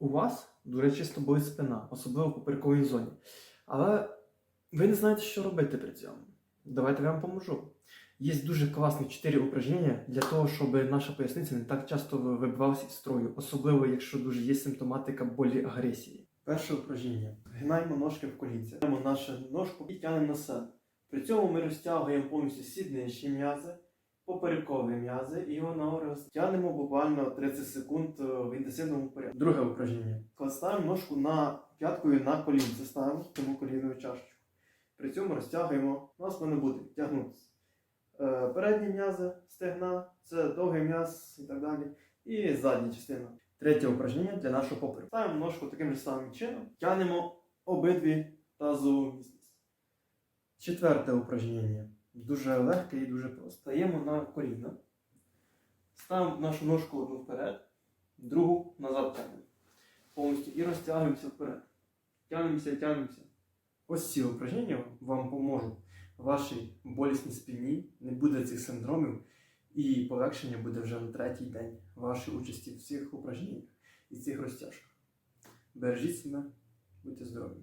у вас дуже часто болить спина, особливо в поперековій зоні. Але ви не знаєте, що робити при цьому. Давайте я вам поможу. Є дуже класні 4 упражнення для того, щоб наша поясниця не так часто вибивалася із строю, особливо якщо дуже є симптоматика болі агресії. Перше упражнення. Гинаємо ножки в колінці. Беремо нашу ножку і тягнемо на себе. При цьому ми розтягуємо повністю сідничі м'язи, поперекові м'язи і воно розтягнемо буквально 30 секунд е, в інтенсивному порядку. Друге упражнення. Ставимо ножку на п'яткою на колінці, ставимо тому колінну чашечку. При цьому розтягуємо, у нас вони будуть тягнутися. Е, Передні м'язи, стегна, це довгий м'яз і так далі. І задня частина. Третє упражнення для нашого попереку. Ставимо ножку таким же самим чином, тягнемо обидві тазову місяць. Четверте упражнення. Дуже легке і дуже просто. Стаємо на коліна. Ставимо нашу ножку одну вперед, другу назад тягнемо. Повністю і розтягуємося вперед. Тягнемося, тягнемося. Ось ці упражнення вам поможуть вашій болісній спині, не буде цих синдромів, і полегшення буде вже на третій день вашої участі в цих упражненнях і цих розтяжках. Бережіть себе, будьте здорові!